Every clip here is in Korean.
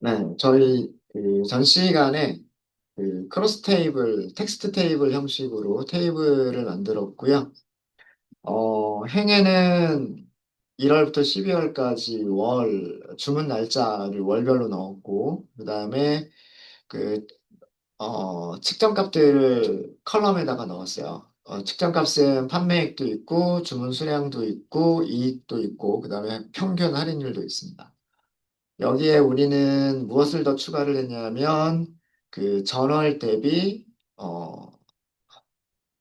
네, 저희 그 전 시간에 그 크로스 테이블, 텍스트 테이블 형식으로 테이블을 만들었고요. 어, 행에는 1월부터 12월까지 월, 주문 날짜를 월별로 넣었고, 그 다음에 그, 어, 측정값들을 컬럼에다가 넣었어요. 어, 측정값은 판매액도 있고, 주문 수량도 있고, 이익도 있고, 그 다음에 평균 할인율도 있습니다. 여기에 우리는 무엇을 더 추가를 했냐면 그 전월 대비 어,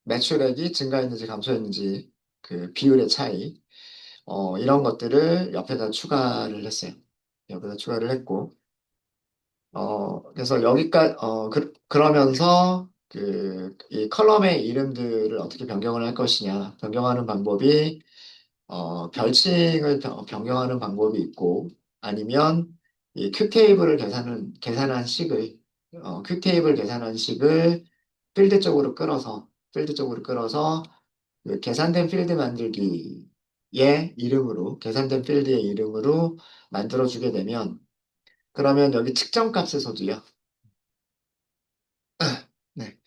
매출액이 증가했는지 감소했는지 그 비율의 차이 어, 이런 것들을 옆에다 추가를 했어요. 옆에다 추가를 했고 어, 그래서 여기까지 어, 그, 그러면서 그 이 컬럼의 이름들을 어떻게 변경을 할 것이냐 변경하는 방법이 어, 별칭을 변- 변경하는 방법이 있고, 아니면 이 큐테이블을 계산은, 계산한 식을, 어, 큐테이블 계산한 식을 필드 쪽으로 끌어서, 필드 쪽으로 끌어서, 그 계산된 필드 만들기의 이름으로, 계산된 필드의 이름으로 만들어주게 되면, 그러면 여기 측정값에서도요, 네.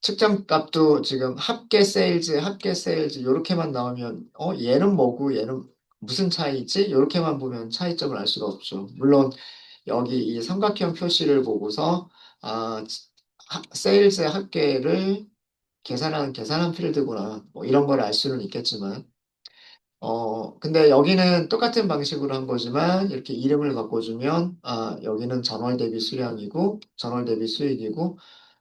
측정값도 지금 합계 세일즈, 합계 세일즈, 요렇게만 나오면, 어, 얘는 뭐고, 얘는 무슨 차이지? 요렇게만 보면 차이점을 알 수가 없죠. 물론, 여기 이 삼각형 표시를 보고서, 아, 하- 세일즈의 합계를 계산한, 계산한 필드구나. 뭐 이런 걸 알 수는 있겠지만, 어, 근데 여기는 똑같은 방식으로 한 거지만, 이렇게 이름을 바꿔주면, 아, 여기는 전월 대비 수량이고, 전월 대비 수익이고,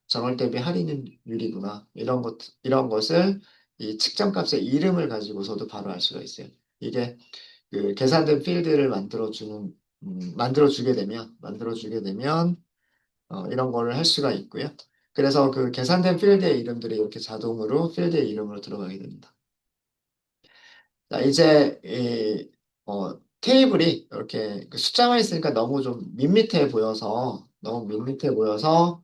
전월 대비 할인율이구나. 이런 것, 이런 것을 이 측정값의 이름을 가지고서도 바로 알 수가 있어요. 이게 그 계산된 필드를 만들어주는, 음, 만들어주게 되면, 만들어주게 되면, 어, 이런 거를 할 수가 있고요. 그래서 그 계산된 필드의 이름들이 이렇게 자동으로 필드의 이름으로 들어가게 됩니다. 자, 이제, 이, 어, 테이블이 이렇게 그 숫자만 있으니까 너무 좀 밋밋해 보여서, 너무 밋밋해 보여서,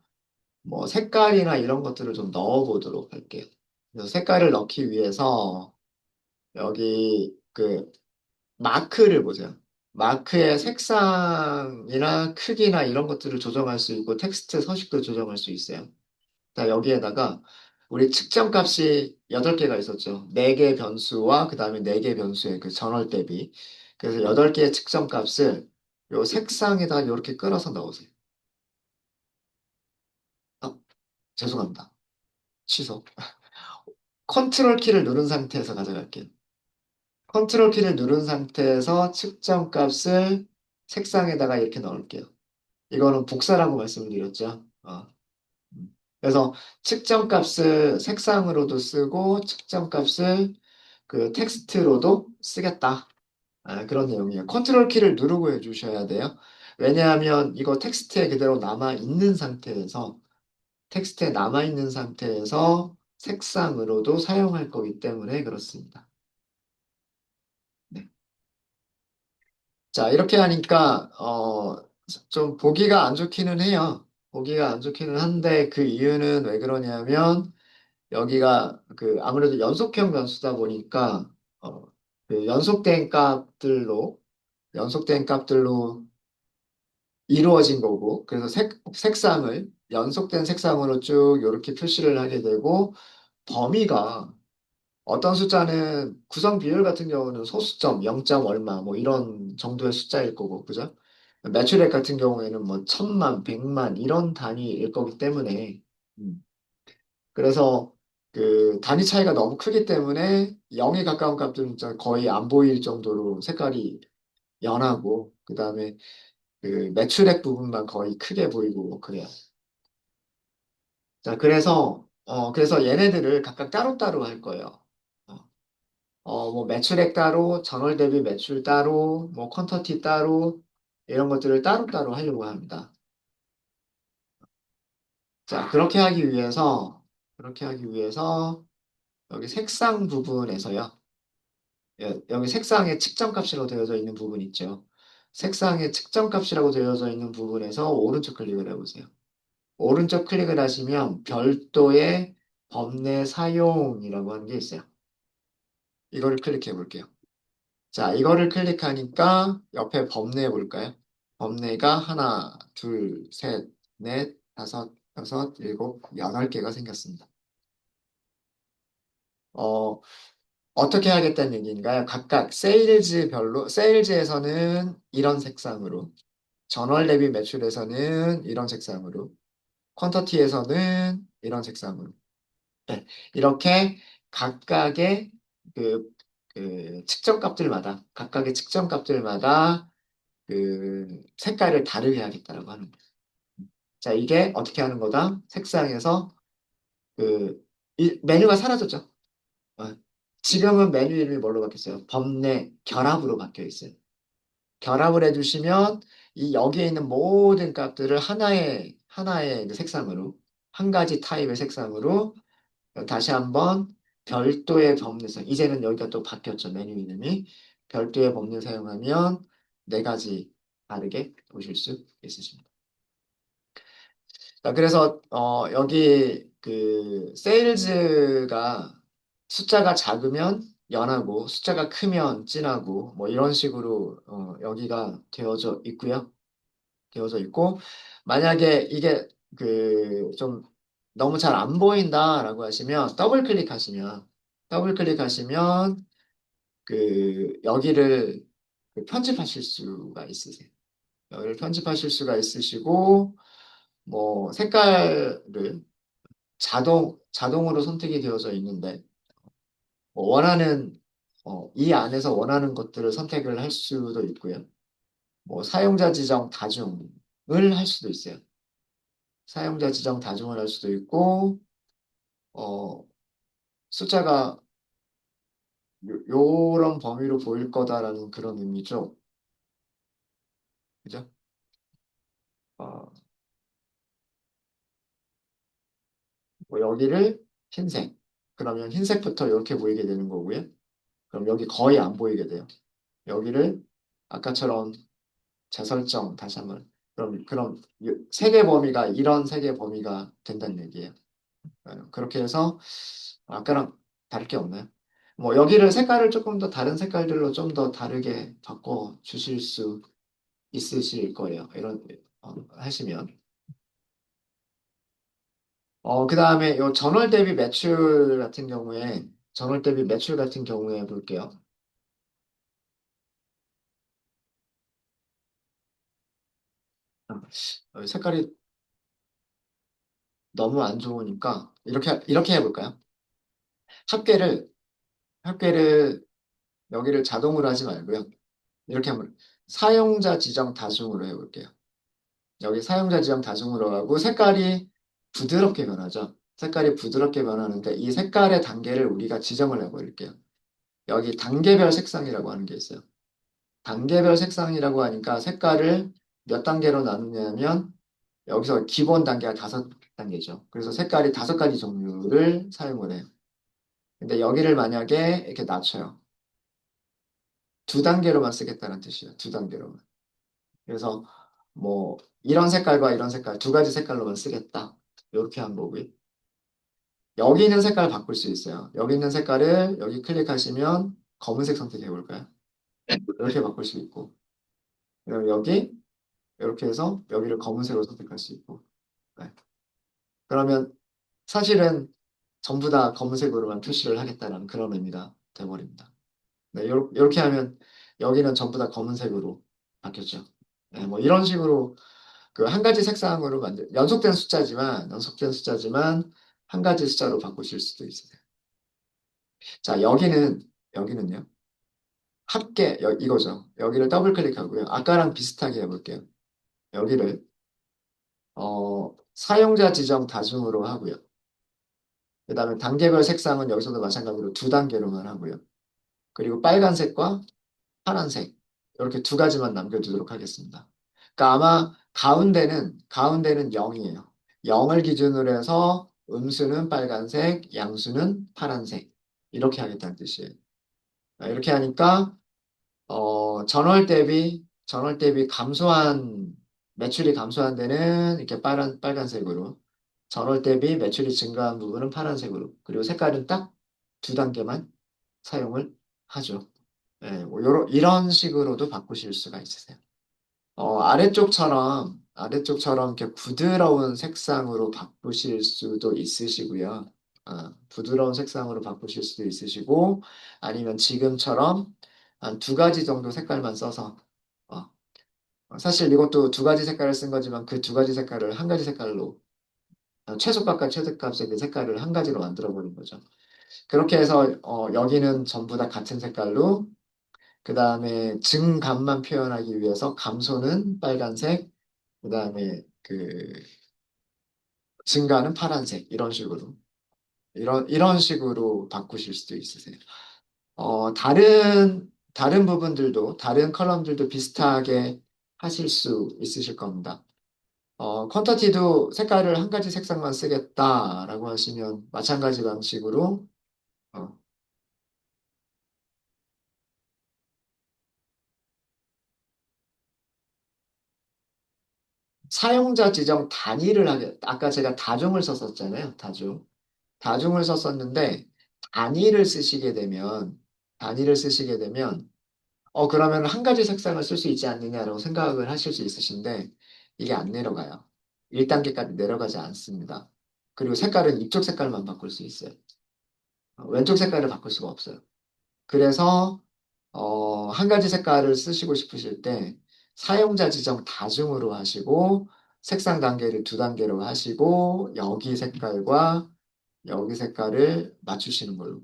뭐 색깔이나 이런 것들을 좀 넣어 보도록 할게요. 그래서 색깔을 넣기 위해서 여기 그 마크를 보세요. 마크의 색상이나 크기나 이런 것들을 조정할 수 있고 텍스트 서식도 조정할 수 있어요. 자, 여기에다가 우리 측정값이 8개가 있었죠. 4개 변수와 그 다음에 4개 변수의 그 전월 대비. 그래서 8개의 측정값을 요 색상에다가 이렇게 끌어서 넣으세요. 아, 죄송합니다. 취소. 컨트롤 키를 누른 상태에서 가져갈게요. 컨트롤 키를 누른 상태에서 측정 값을 색상에다가 이렇게 넣을게요. 이거는 복사라고 말씀을 드렸죠. 어. 음. 그래서 측정 값을 색상으로도 쓰고 측정 값을 그 텍스트로도 쓰겠다. 아, 그런 내용이에요. 컨트롤 키를 누르고 해주셔야 돼요. 왜냐하면 이거 텍스트에 그대로 남아 있는 상태에서 텍스트에 남아 있는 상태에서 색상으로도 사용할 거기 때문에 그렇습니다. 자, 이렇게 하니까, 어, 좀 보기가 안 좋기는 해요. 보기가 안 좋기는 한데, 그 이유는 왜 그러냐면, 여기가 그 아무래도 연속형 변수다 보니까, 어, 그 연속된 값들로, 연속된 값들로 이루어진 거고, 그래서 색, 색상을 연속된 색상으로 쭉 이렇게 표시를 하게 되고, 범위가 어떤 숫자는 구성 비율 같은 경우는 소수점 0점 얼마 뭐 이런 정도의 숫자일 거고 그죠? 매출액 같은 경우에는 뭐 천만, 백만 이런 단위일 거기 때문에 음. 그래서 그 단위 차이가 너무 크기 때문에 0에 가까운 값들은 거의 안 보일 정도로 색깔이 연하고 그 다음에 그 매출액 부분만 거의 크게 보이고 뭐 그래요. 자, 그래서 어 그래서 얘네들을 각각 따로따로 할 거예요. 어. 어, 뭐 매출액 따로, 전월 대비 매출 따로, 뭐 퀀터티 따로 이런 것들을 따로따로 하려고 합니다. 자, 그렇게 하기 위해서 그렇게 하기 위해서 여기 색상 부분에서요. 여- 여기 색상의 측정값이라고 되어져 있는 부분 있죠. 색상의 측정값이라고 되어져 있는 부분에서 오른쪽 클릭을 해보세요. 오른쪽 클릭을 하시면 별도의 범례 사용이라고 하는 게 있어요. 이거를 클릭해 볼게요. 자, 이거를 클릭하니까 옆에 범례 볼까요? 범례가 하나, 둘, 셋, 넷, 다섯, 여섯, 일곱, 여덟 개가 생겼습니다. 어, 어떻게 하겠다는 얘기인가요? 각각 세일즈별로, 세일즈에서는 이런 색상으로, 전월 대비 매출에서는 이런 색상으로, 퀀터티에서는 이런 색상으로. 네, 이렇게 각각의 그, 그 측정 값들마다, 각각의 측정 값들마다 그 색깔을 다르게 하겠다라고 하는 거예요. 자, 이게 어떻게 하는 거다? 색상에서 그 이- 메뉴가 사라졌죠. 어, 지금은 메뉴 이름이 뭘로 바뀌었어요? 범내 결합으로 바뀌어 있어요. 결합을 해주시면 이 여기에 있는 모든 값들을 하나의 하나의 그 색상으로 한 가지 타입의 색상으로 다시 한번 별도의 범례성 이제는 여기가 또 바뀌었죠 메뉴 이름이 별도의 범례 사용하면 네 가지 다르게 보실 수 있으십니다. 자, 그래서 어, 여기 그 세일즈가 숫자가 작으면 연하고 숫자가 크면 진하고 뭐 이런 식으로 어, 여기가 되어져 있고요. 되어져 있고 만약에 이게 그 좀 너무 잘 안 보인다 라고 하시면 더블 클릭하시면 더블 클릭하시면 그 여기를 그 편집하실 수가 있으세요. 여기를 편집하실 수가 있으시고 뭐 색깔을 자동 자동으로 선택이 되어져 있는데 뭐 원하는 어, 이 안에서 원하는 것들을 선택을 할 수도 있고요. 뭐 사용자 지정 다중을 할 수도 있어요. 사용자 지정 다중을 할 수도 있고 어, 숫자가 요, 요런 범위로 보일 거다라는 그런 의미죠. 그죠? 어, 뭐 여기를 흰색. 그러면 흰색부터 이렇게 보이게 되는 거고요. 그럼 여기 거의 안 보이게 돼요. 여기를 아까처럼 재설정 다시 한번 그럼 그럼 세개 범위가 이런 세개 범위가 된다는 얘기예요. 어, 그렇게 해서 아까랑 다를 게 없나요? 뭐 여기를 색깔을 조금 더 다른 색깔들로 좀 더 다르게 바꿔 주실 수 있으실 거예요. 이런 어, 하시면 어 그 다음에 요 전월 대비 매출 같은 경우에 전월 대비 매출 같은 경우에 볼게요. 어, 색깔이 너무 안 좋으니까 이렇게 이렇게 해볼까요? 합계를 합계를 여기를 자동으로 하지 말고요. 이렇게 한번 사용자 지정 다중으로 해볼게요. 여기 사용자 지정 다중으로 하고 색깔이 부드럽게 변하죠. 색깔이 부드럽게 변하는데 이 색깔의 단계를 우리가 지정을 해버릴게요. 여기 단계별 색상이라고 하는 게 있어요. 단계별 색상이라고 하니까 색깔을 몇 단계로 나누냐면 여기서 기본 단계가 다섯 단계죠. 그래서 색깔이 다섯 가지 종류를 사용을 해요. 근데 여기를 만약에 이렇게 낮춰요. 두 단계로만 쓰겠다는 뜻이에요. 두 단계로만. 그래서 뭐 이런 색깔과 이런 색깔 두 가지 색깔로만 쓰겠다. 이렇게 한 거고요. 여기 있는 색깔 바꿀 수 있어요. 여기 있는 색깔을 여기 클릭하시면 검은색 선택해 볼까요? 이렇게 바꿀 수 있고 그럼 여기 이렇게 해서 여기를 검은색으로 선택할 수 있고 네. 그러면 사실은 전부 다 검은색으로만 표시를 하겠다는 그런 의미가 돼버립니다. 네, 이렇게 하면 여기는 전부 다 검은색으로 바뀌었죠. 네, 뭐 이런 식으로 그 한 가지 색상으로 만들 연속된 숫자지만 연속된 숫자지만 한 가지 숫자로 바꾸실 수도 있으세요. 자 여기는 여기는요. 합계 여, 이거죠. 여기를 더블 클릭하고요. 아까랑 비슷하게 해볼게요. 여기를 어, 사용자 지정 다중으로 하고요. 그 다음에 단계별 색상은 여기서도 마찬가지로 두 단계로만 하고요. 그리고 빨간색과 파란색 이렇게 두 가지만 남겨두도록 하겠습니다. 그러니까 아마 가운데는 가운데는 0이에요. 0을 기준으로 해서 음수는 빨간색, 양수는 파란색 이렇게 하겠다는 뜻이에요. 이렇게 하니까 어, 전월 대비 전월 대비 감소한 매출이 감소한 데는 이렇게 빨간 빨간색으로 전월 대비 매출이 증가한 부분은 파란색으로 그리고 색깔은 딱 두 단계만 사용을 하죠. 네, 뭐 요런, 이런 식으로도 바꾸실 수가 있으세요. 어, 아래쪽처럼, 아래쪽처럼 이렇게 부드러운 색상으로 바꾸실 수도 있으시고요. 아, 부드러운 색상으로 바꾸실 수도 있으시고, 아니면 지금처럼 한 두 가지 정도 색깔만 써서, 어, 사실 이것도 두 가지 색깔을 쓴 거지만 그 두 가지 색깔을 한 가지 색깔로, 어, 최소값과 최대값의 그 색깔을 한 가지로 만들어 버린 거죠. 그렇게 해서, 어, 여기는 전부 다 같은 색깔로, 그 다음에 증감만 표현하기 위해서 감소는 빨간색, 그 다음에 그 증가는 파란색 이런 식으로 이런 이런 식으로 바꾸실 수도 있으세요. 어, 다른 다른 부분들도 다른 컬럼들도 비슷하게 하실 수 있으실 겁니다. 어, 퀀터티도 색깔을 한 가지 색상만 쓰겠다라고 하시면 마찬가지 방식으로 어, 사용자 지정 단위를 하게 아까 제가 다중을 썼었잖아요. 다중. 다중을 썼었는데 단위를 쓰시게 되면 단위를 쓰시게 되면 어 그러면 한 가지 색상을 쓸 수 있지 않느냐라고 생각을 하실 수 있으신데 이게 안 내려가요. 1단계까지 내려가지 않습니다. 그리고 색깔은 이쪽 색깔만 바꿀 수 있어요. 어, 왼쪽 색깔을 바꿀 수가 없어요. 그래서 어, 한 가지 색깔을 쓰시고 싶으실 때 사용자 지정 다중으로 하시고 색상 단계를 두 단계로 하시고 여기 색깔과 여기 색깔을 맞추시는 걸로.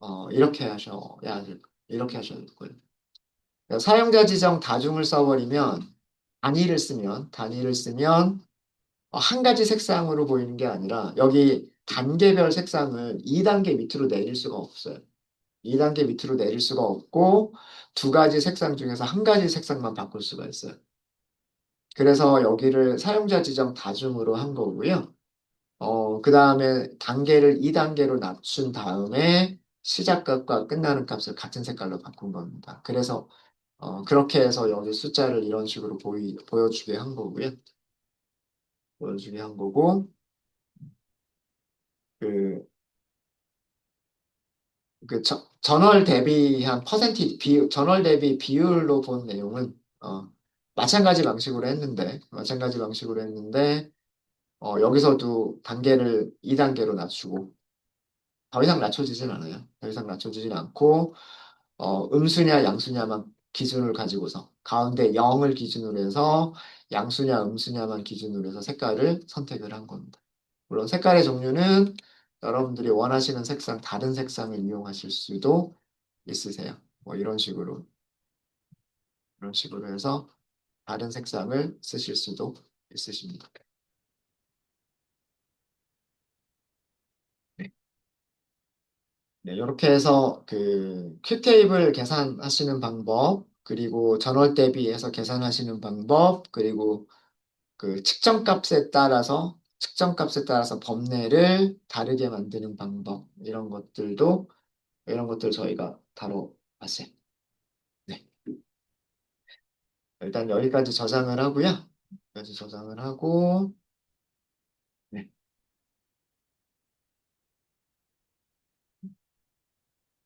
어, 이렇게 하셔야 될, 이렇게 될 거예요. 그러니까 사용자 지정 다중을 써버리면 단위를 쓰면, 단위를 쓰면 어, 한 가지 색상으로 보이는 게 아니라 여기 단계별 색상을 2단계 밑으로 내릴 수가 없어요. 2단계 밑으로 내릴 수가 없고 두 가지 색상 중에서 한 가지 색상만 바꿀 수가 있어요. 그래서 여기를 사용자 지정 다중으로 한 거고요. 어, 그 다음에 단계를 2단계로 낮춘 다음에 시작값과 끝나는 값을 같은 색깔로 바꾼 겁니다. 그래서 어, 그렇게 해서 여기 숫자를 이런 식으로 보이, 보여주게 한 거고요. 보여주게 한 거고 그, 그 저, 전월 대비한 퍼센티지 비, 전월 대비 비율로 본 내용은 어, 마찬가지 방식으로 했는데 마찬가지 방식으로 했는데 어, 여기서도 단계를 2단계로 낮추고 더 이상 낮춰지진 않아요. 더 이상 낮춰지진 않고 어, 음수냐 양수냐만 기준을 가지고서 가운데 0을 기준으로 해서 양수냐 음수냐만 기준으로 해서 색깔을 선택을 한 겁니다. 물론 색깔의 종류는 여러분들이 원하시는 색상, 다른 색상을 이용하실 수도 있으세요. 뭐 이런 식으로 이런 식으로 해서 다른 색상을 쓰실 수도 있으십니다. 네, 이렇게 해서 그 큐테이블 계산하시는 방법, 그리고 전월 대비해서 계산하시는 방법, 그리고 그 측정값에 따라서 측정값에 따라서 범례를 다르게 만드는 방법 이런 것들도 이런 것들 저희가 다뤄봤어요. 네. 일단 여기까지 저장을 하고요. 여기까지 저장을 하고 네.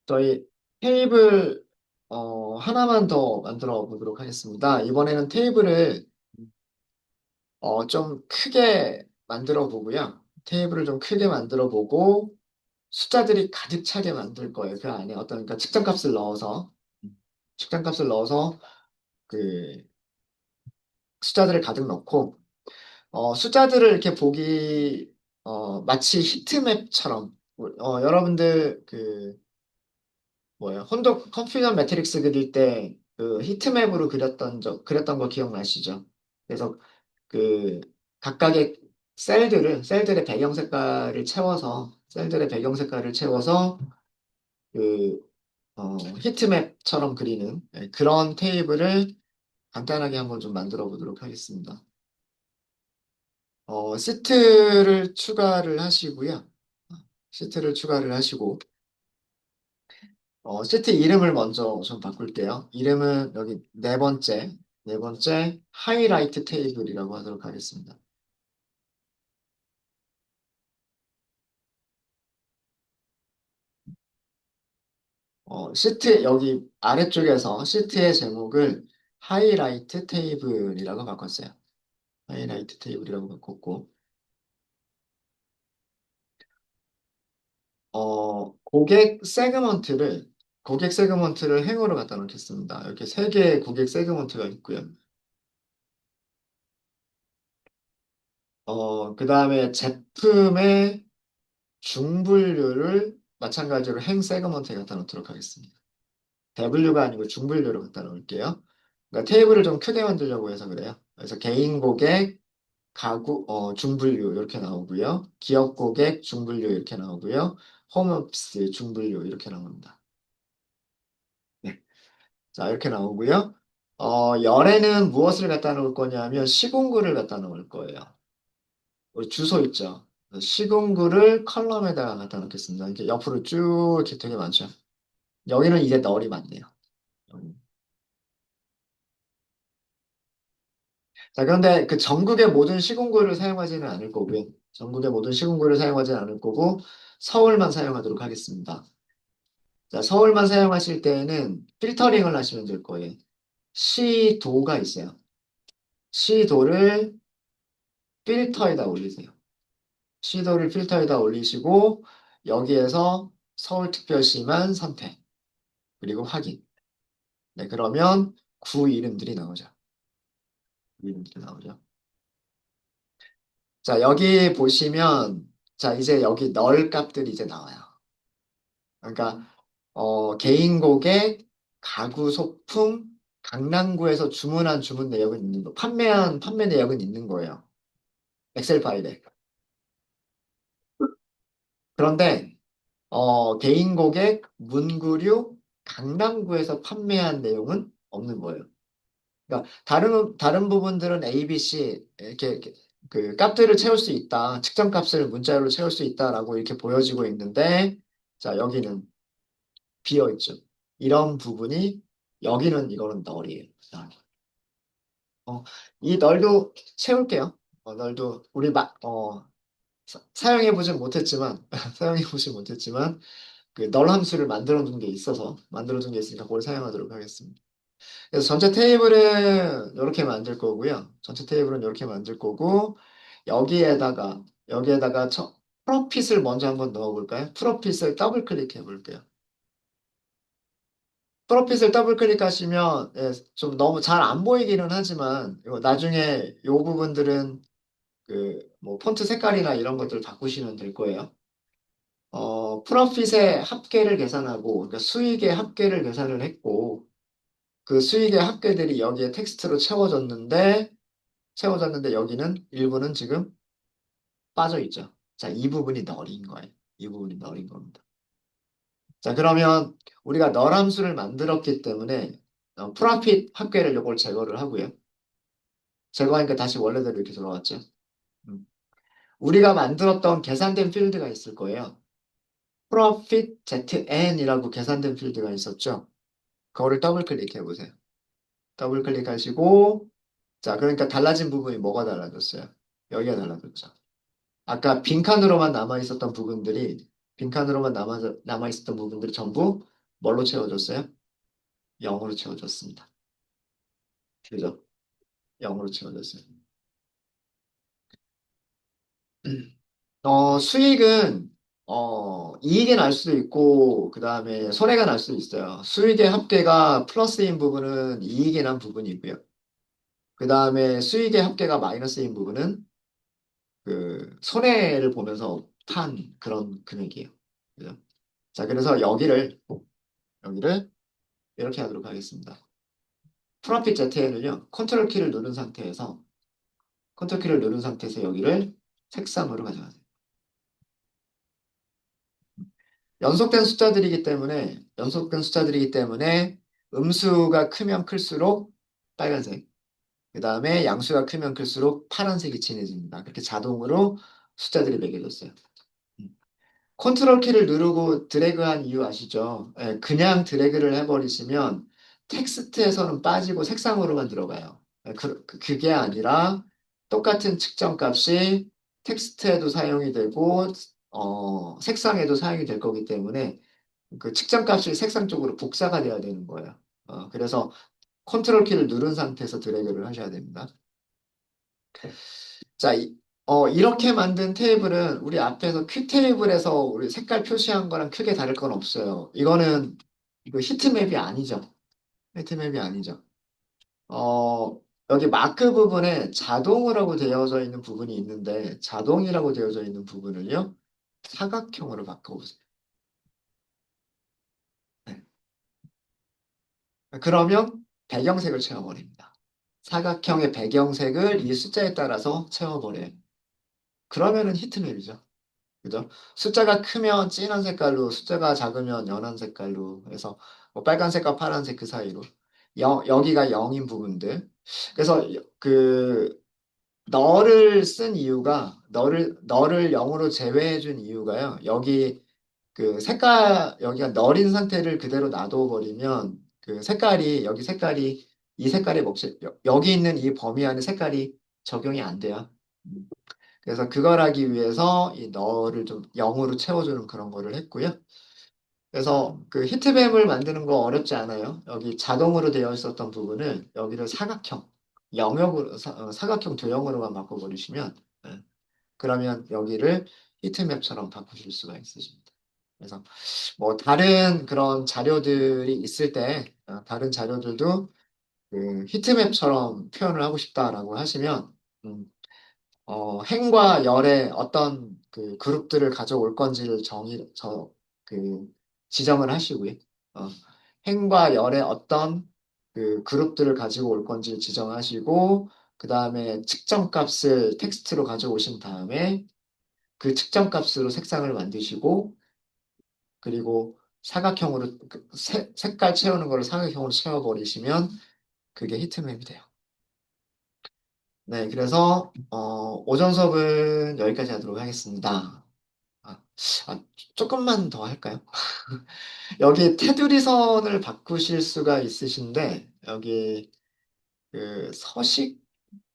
저희 테이블 어, 하나만 더 만들어 보도록 하겠습니다. 이번에는 테이블을 어, 좀 크게 만들어 보고요. 테이블을 좀 크게 만들어 보고 숫자들이 가득 차게 만들 거예요. 그 안에 어떤 그러니까 측정값을 넣어서 측정값을 넣어서 그 숫자들을 가득 넣고 어, 숫자들을 이렇게 보기 어, 마치 히트맵처럼 어, 여러분들 그 뭐예요? 혼도 컴퓨터 매트릭스 그릴 때 그 히트맵으로 그렸던 적 그렸던 거 기억나시죠? 그래서 그 각각의 셀들을 셀들의 배경 색깔을 채워서 셀들의 배경 색깔을 채워서 그 어, 히트맵처럼 그리는 네, 그런 테이블을 간단하게 한번 좀 만들어 보도록 하겠습니다. 어, 시트를 추가를 하시고요. 시트를 추가를 하시고 어, 시트 이름을 먼저 좀 바꿀게요. 이름은 여기 네 번째 네 번째 하이라이트 테이블이라고 하도록 하겠습니다. 어, 시트 여기 아래쪽에서 시트의 제목을 하이라이트 테이블이라고 바꿨어요. 하이라이트 테이블이라고 바꿨고, 어, 고객 세그먼트를, 고객 세그먼트를 행으로 갖다 놓겠습니다. 이렇게 세 개의 고객 세그먼트가 있고요. 어, 그 다음에 제품의 중분류를 마찬가지로 행 세그먼트에 갖다 놓도록 하겠습니다. W가 아니고 중분류로 갖다 놓을게요. 그러니까 테이블을 좀 크게 만들려고 해서 그래요. 그래서 개인 고객, 가구, 어, 중분류 이렇게 나오고요. 기업 고객, 중분류 이렇게 나오고요. 홈오피스, 중분류 이렇게 나옵니다. 네. 자, 이렇게 나오고요. 어, 열에는 무엇을 갖다 놓을 거냐면 시공구를 갖다 놓을 거예요. 우리 주소 있죠. 시공구를 컬럼에다가 갖다 놓겠습니다. 이렇게 옆으로 쭉 이렇게 되게 많죠. 여기는 이제 널이 많네요. 자, 그런데 그 전국의 모든 시공구를 사용하지는 않을 거고요. 전국의 모든 시공구를 사용하지는 않을 거고 서울만 사용하도록 하겠습니다. 자, 서울만 사용하실 때에는 필터링을 하시면 될 거예요. 시도가 있어요. 시도를 필터에다 올리세요. 시도를 필터에다 올리시고 여기에서 서울특별시만 선택 그리고 확인. 네, 그러면 구 이름들이 나오죠. 구 이름들이 나오죠. 자, 여기 보시면 자, 이제 여기 널 값들이 이제 나와요. 그러니까 어, 개인 고객, 가구 소품, 강남구에서 주문한 주문 내역은 있는 거, 판매한 판매 내역은 있는 거예요. 엑셀 파일에. 그런데 어, 개인 고객, 문구류, 강남구에서 판매한 내용은 없는 거예요. 그러니까 다른 다른 부분들은 A, B, C 이렇게, 이렇게 그 값들을 채울 수 있다. 측정 값을 문자로 채울 수 있다라고 이렇게 보여지고 있는데 자, 여기는 비어 있죠. 이런 부분이 여기는 이거는 널이에요. 널. 어, 이 널도 채울게요. 어, 널도 우리 막 어, 사용해 보진 못했지만 사용해 보진 못했지만 그 널 함수를 만들어 둔게 있어서 만들어 둔게 있으니까 그걸 사용하도록 하겠습니다. 그래서 전체 테이블은 이렇게 만들 거고요. 전체 테이블은 이렇게 만들 거고 여기에다가 여기에다가 첫 프로핏을 먼저 한번 넣어 볼까요? 프로핏을 더블 클릭해 볼게요. 프로핏을 더블 클릭하시면 예, 좀 너무 잘 안 보이기는 하지만 이거 나중에 이 부분들은 그 뭐 폰트 색깔이나 이런 것들 바꾸시면 될 거예요. 어, 프로핏의 합계를 계산하고 그러니까 수익의 합계를 계산을 했고 그 수익의 합계들이 여기에 텍스트로 채워졌는데 채워졌는데 여기는 일부는 지금 빠져 있죠. 자, 이 부분이 널인 거예요. 이 부분이 널인 겁니다. 자, 그러면 우리가 널 함수를 만들었기 때문에 어, 프로핏 합계를 이걸 제거를 하고요. 제거하니까 다시 원래대로 이렇게 돌아왔죠. 음. 우리가 만들었던 계산된 필드가 있을 거예요. profit zn이라고 계산된 필드가 있었죠. 그거를 더블 클릭해 보세요. 더블 클릭하시고 자, 그러니까 달라진 부분이 뭐가 달라졌어요? 여기가 달라졌죠. 아까 빈칸으로만 남아 있었던 부분들이 빈칸으로만 남아 남아 있었던 부분들이 전부 뭘로 채워졌어요? 0으로 채워졌습니다. 그죠? 0으로 채워졌어요. 어, 수익은 어, 이익이 날 수도 있고 그 다음에 손해가 날 수도 있어요. 수익의 합계가 플러스인 부분은 이익이 난 부분이고요. 그 다음에 수익의 합계가 마이너스인 부분은 그 손해를 보면서 탄 그런 금액이에요. 그죠? 자, 그래서 여기를 여기를 이렇게 하도록 하겠습니다. 프로핏 ZN을요, 컨트롤 키를 누른 상태에서 컨트롤 키를 누른 상태에서 여기를 색상으로 가져가세요. 연속된 숫자들이기 때문에 연속된 숫자들이기 때문에 음수가 크면 클수록 빨간색, 그 다음에 양수가 크면 클수록 파란색이 진해집니다. 그렇게 자동으로 숫자들이 매겨졌어요. 음. 컨트롤 키를 누르고 드래그한 이유 아시죠? 예, 그냥 드래그를 해버리시면 텍스트에서는 빠지고 색상으로만 들어가요. 예, 그, 그, 그게 아니라 똑같은 측정 값이 텍스트에도 사용이 되고 어, 색상에도 사용이 될 거기 때문에 그 측정 값이 색상 쪽으로 복사가 돼야 되는 거예요. 어, 그래서 컨트롤 키를 누른 상태에서 드래그를 하셔야 됩니다. 자, 이, 어, 이렇게 만든 테이블은 우리 앞에서 큐 테이블에서 우리 색깔 표시한 거랑 크게 다를 건 없어요. 이거는 이거 히트맵이 아니죠. 히트맵이 아니죠. 어, 여기 마크 부분에 자동이라고 되어져 있는 부분이 있는데 자동이라고 되어져 있는 부분을요. 사각형으로 바꿔보세요. 네. 그러면 배경색을 채워버립니다. 사각형의 배경색을 이 숫자에 따라서 채워버려요. 그러면은 히트맵이죠. 그죠? 숫자가 크면 진한 색깔로, 숫자가 작으면 연한 색깔로 해서 뭐 빨간색과 파란색 그 사이로 여, 여기가 0인 부분들. 그래서 그 너를 쓴 이유가 너를 너를 0으로 제외해 준 이유가요. 여기 그 색깔 여기가 너린 상태를 그대로 놔둬 버리면 그 색깔이 여기 색깔이 이 색깔의 몫이 여- 여기 있는 이 범위 안에 색깔이 적용이 안 돼요. 그래서 그걸 하기 위해서 이 너를 좀 0으로 채워주는 그런 거를 했고요. 그래서 그 히트맵을 만드는 거 어렵지 않아요. 여기 자동으로 되어 있었던 부분을 여기를 사각형, 영역으로, 사, 어, 사각형 도형으로만 바꿔버리시면, 예, 그러면 여기를 히트맵처럼 바꾸실 수가 있으십니다. 그래서 뭐 다른 그런 자료들이 있을 때, 어, 다른 자료들도 그 히트맵처럼 표현을 하고 싶다라고 하시면, 음, 어, 행과 열의 어떤 그 그룹들을 가져올 건지를 정의, 저, 그, 지정을 하시고요. 어, 행과 열의 어떤 그 그룹들을 가지고 올 건지를 지정하시고, 그 다음에 측정 값을 텍스트로 가져오신 다음에 그 측정 값으로 색상을 만드시고, 그리고 사각형으로, 그 색, 색깔 채우는 거를 사각형으로 채워버리시면 그게 히트맵이 돼요. 네, 그래서 어, 오전 수업은 여기까지 하도록 하겠습니다. 아, 아, 조금만 더 할까요? 여기 테두리 선을 바꾸실 수가 있으신데 여기 그 서식이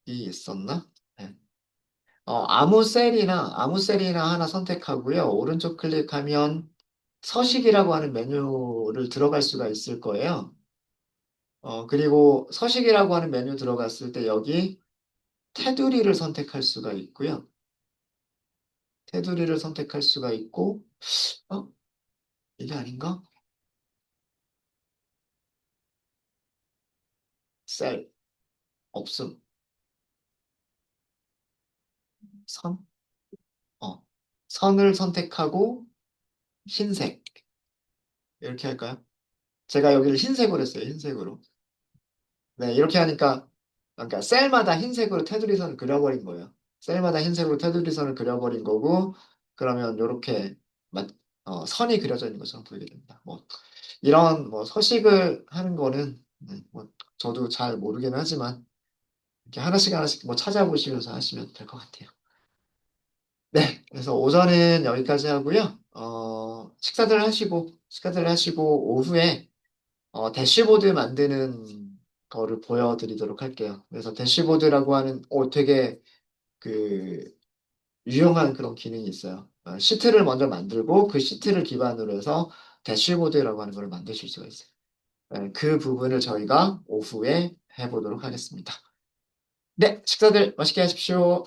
있었나? 네. 어, 아무 셀이나 아무 셀이나 하나 선택하고요. 오른쪽 클릭하면 서식이라고 하는 메뉴를 들어갈 수가 있을 거예요. 어, 그리고 서식이라고 하는 메뉴 들어갔을 때 여기 테두리를 선택할 수가 있고요. 테두리를 선택할 수가 있고, 어? 이게 아닌가? 셀, 없음, 선, 어, 선을 선택하고 흰색. 이렇게 할까요? 제가 여기를 흰색으로 했어요, 흰색으로. 네, 이렇게 하니까, 그러니까 셀마다 흰색으로 테두리 선을 그려버린 거예요. 셀마다 흰색으로 테두리 선을 그려버린 거고, 그러면 이렇게 어, 선이 그려져 있는 것처럼 보이게 됩니다. 뭐, 이런 뭐 서식을 하는 거는, 네, 뭐, 저도 잘 모르긴 하지만, 이렇게 하나씩 하나씩 뭐 찾아보시면서 하시면 될 것 같아요. 네, 그래서 오전은 여기까지 하고요. 어, 식사들 하시고, 식사들 하시고, 오후에 어, 대시보드 만드는 거를 보여드리도록 할게요. 그래서 대시보드라고 하는, 오, 되게 그, 유용한 그런 기능이 있어요. 어, 시트를 먼저 만들고, 그 시트를 기반으로 해서 대시보드라고 하는 걸 만드실 수가 있어요. 네, 그 부분을 저희가 오후에 해보도록 하겠습니다. 네, 식사들 맛있게 하십시오.